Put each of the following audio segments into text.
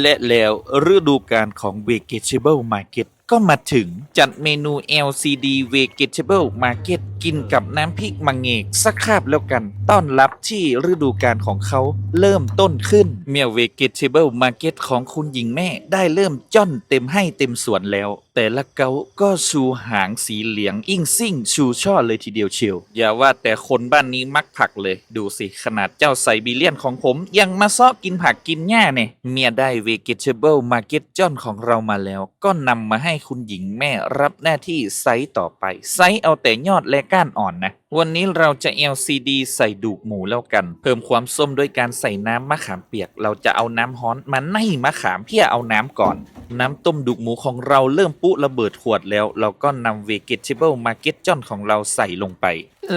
และแล้วฤดูกาลของ Vegetable Market ก็มาถึงจัดเมนู LCD Vegetable Market กินกับน้ำพริกมังเอกสักคาบแล้วกันต้อนรับที่ฤดูกาลของเขาเริ่มต้นขึ้นเมีย Vegetable Market ของคุณหญิงแม่ได้เริ่มจ้อนเต็มให้เต็มส่วนแล้ว แต่ละเกาก็ชูหางสีเหลืองอิ่งซิ่งชูช่อเลยทีเดียวเชียวอย่าว่าแต่คนบ้านนี้มักผักเลย ดูสิขนาดเจ้าไซบีเลียนของผม ยังมาซ้อกินผักกินหญ้าเนี่ยเมียได้ Vegetable Market จ้อนของเรามาแล้ว ก็นำมาให้คุณหญิงแม่รับหน้าที่ไซต์ต่อไป ไซต์เอาแต่ยอดและก้านอ่อนนะ วันนี้เราจะ LCD ใส่ดูกหมูแล้วกัน เพิ่มความส้มด้วยการใส่น้ำมะขามเปียก เราจะเอาน้ำฮ้อนมาในมะขามเพื่อเอาน้ำก่อน น้ำต้มดุกหมูของเราเริ่มปุระเบิดขวดแล้ว เราก็นำ Vegetable Market จอนของเราใส่ลงไป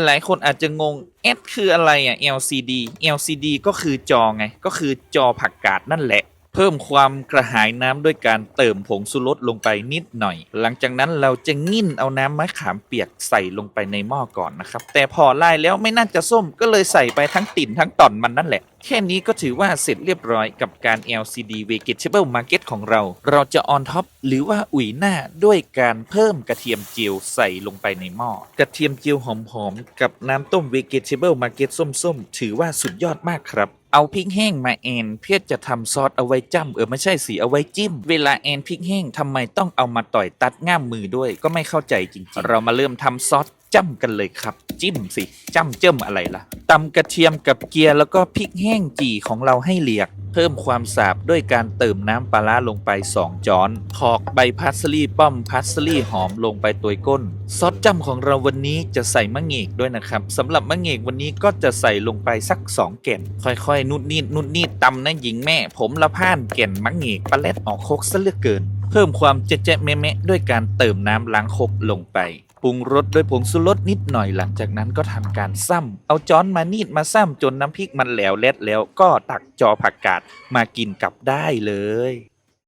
หลายคนอาจจะงง S คืออะไรอะ LCD LCD ก็คือจอไง ก็คือจอผักกาดนั่นแหละ เพิ่มความกระหายน้ำด้วยการเติมผงสุรสลงไปนิดหน่อย หลังจากนั้นเราจะงิ่นเอาน้ำมะขามเปียกใส่ลงไปในหม้อก่อนนะครับ แต่พอไล่แล้วไม่น่าจะส้มก็เลยใส่ไปทั้งติ่นทั้งต่อนมันนั่นแหละ แค่นี้ก็ถือว่าเสร็จเรียบร้อยกับการ LCD Vegetable Market ของเรา เราจะออนท็อปหรือว่าอุ่ยหน้าด้วยการเพิ่มกระเทียมเจียวใส่ลงไปในหม้อ กระเทียมเจียวหอมๆกับน้ำต้ม Vegetable Market ส้มๆ ถือว่าสุดยอดมากครับ เอาพริกแห้งมาแอนเพื่อจะทำซอสเอาไว้จ้ำเออไม่ใช่สีเอาไว้จิ้ม เวลาแอนพริกแห้งทำไมต้องเอามาต่อยตัดง่ามมือด้วย ก็ไม่เข้าใจจริงๆ เรามาเริ่มทำซอส จ้ำกันเลยครับ จิ้มสิจ้ำเจิ้มอะไรล่ะตำกระเทียมกับเกียร์แล้วก็พริกแห้งจี่ของเราให้เลียก เพิ่มความสาบด้วยการเติมน้ำปลาร้าลงไป 2 จ้อนถอกใบพัสลีป้อมพัสลีหอมลงไปตัวก้น ซอสจ้ำของเราวันนี้จะใส่มะเงกด้วยนะครับสำหรับมะเงกวันนี้ก็จะใส่ลงไปสัก 2 แก่น ค่อยๆ นุดนีดนุดนีดตำนะหญิงแม่ ผมละพ่านแก่นมะเงกปลาเล็ดออกโคกซะเหลือเกิน เพิ่มความเจ๊ะๆแมะๆด้วยการเติมน้ำล้างคกลงไป ปรุงรสด้วยผงสุรสนิดหน่อยหลังจากนั้นก็ทำการซ้ำเอาจ้อนมานีดมาซ้ำจนน้ำพริกมันแหลวเล็ดแล้วก็ตักจอผักกาดมากินกับได้เลย